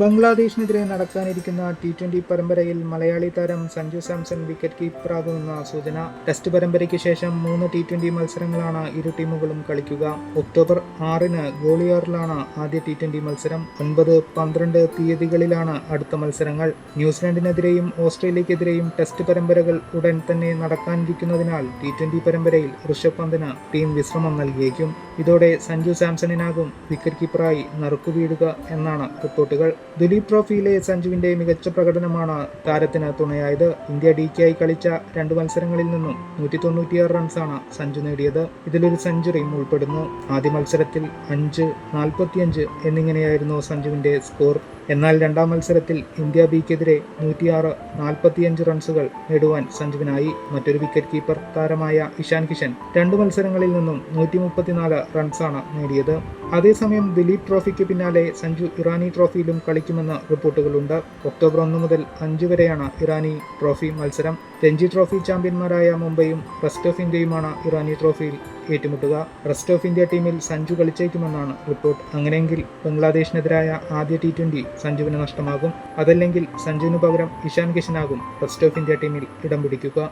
ബംഗ്ലാദേശിനെതിരെ നടക്കാനിരിക്കുന്ന T twenty പരമ്പരയിൽ മലയാളി താരം സഞ്ജു സാംസൺ വിക്കറ്റ് കീപ്പറാകുമെന്ന സൂചന. ടെസ്റ്റ് പരമ്പരയ്ക്ക് ശേഷം മൂന്ന് ടി ട്വന്റി മത്സരങ്ങളാണ് ഇരു ടീമുകളും കളിക്കുക. ഒക്ടോബർ ആറിന് ഗോളിയാറിലാണ് ആദ്യ ടി ട്വന്റി മത്സരം. ഒൻപത് പന്ത്രണ്ട് തീയതികളിലാണ് അടുത്ത മത്സരങ്ങൾ. ന്യൂസിലാൻഡിനെതിരെയും ഓസ്ട്രേലിയക്കെതിരെയും ടെസ്റ്റ് പരമ്പരകൾ ഉടൻ തന്നെ നടക്കാനിരിക്കുന്നതിനാൽ ടി ട്വന്റി പരമ്പരയിൽ ഋഷഭ് പന്തിന് ടീം വിശ്രമം നൽകിയേക്കും. ഇതോടെ സഞ്ജു സാംസണിനാകും വിക്കറ്റ് കീപ്പറായി നറുക്കുവീഴുക എന്നാണ് റിപ്പോർട്ടുകൾ. ദുലീപ് ട്രോഫിയിലെ സഞ്ജുവിന്റെ മികച്ച പ്രകടനമാണ് താരത്തിന് തുണയായത്. ഇന്ത്യ ഡിക്കായി കളിച്ച രണ്ട് മത്സരങ്ങളിൽ നിന്നും നൂറ്റി തൊണ്ണൂറ്റിയാറ് റൺസാണ് സഞ്ജു നേടിയത്. ഇതിലൊരു സെഞ്ചുറിയും ഉൾപ്പെടുന്നു. ആദ്യ മത്സരത്തിൽ അഞ്ച് നാൽപ്പത്തിയഞ്ച് എന്നിങ്ങനെയായിരുന്നു സഞ്ജുവിന്റെ സ്കോർ എന്നാൽ രണ്ടാം മത്സരത്തിൽ ഇന്ത്യ ബിക്കെതിരെ നൂറ്റിയാറ് നാൽപ്പത്തിയഞ്ച് റൺസുകൾ നേടുവാൻ സഞ്ജുവിനായി മറ്റൊരു വിക്കറ്റ് കീപ്പർ താരമായ ഇഷാൻ കിഷൻ രണ്ട് മത്സരങ്ങളിൽ നിന്നും നൂറ്റി മുപ്പത്തിനാല് റൺസാണ് നേടിയത്. അതേസമയം ദിലീപ് ട്രോഫിക്ക് പിന്നാലെ സഞ്ജു ഇറാനി ട്രോഫിയിലും കളിക്കുമെന്ന് റിപ്പോർട്ടുകളുണ്ട്. ഒക്ടോബർ ഒന്ന് മുതൽ അഞ്ച് വരെയാണ് ഇറാനി ട്രോഫി മത്സരം. രഞ്ജി ട്രോഫി ചാമ്പ്യന്മാരായ മുംബൈയും റെസ്റ്റ് ഓഫ് ഇന്ത്യയുമാണ് ഇറാനി ട്രോഫിയിൽ ഏറ്റുമുട്ടുക. റെസ്റ്റ് ഓഫ് ഇന്ത്യ ടീമിൽ സഞ്ജു കളിച്ചേക്കുമെന്നാണ് റിപ്പോർട്ട് അങ്ങനെയെങ്കിൽ ബംഗ്ലാദേശിനെതിരായ ആദ്യ ടി ട്വന്റി സഞ്ജുവിന് നഷ്ടമാകും. അതല്ലെങ്കിൽ സഞ്ജുവിന് പകരം ഇഷാൻ കിഷനാകും റെസ്റ്റ് ഓഫ് ഇന്ത്യ ടീമിൽ ഇടം പിടിക്കുക.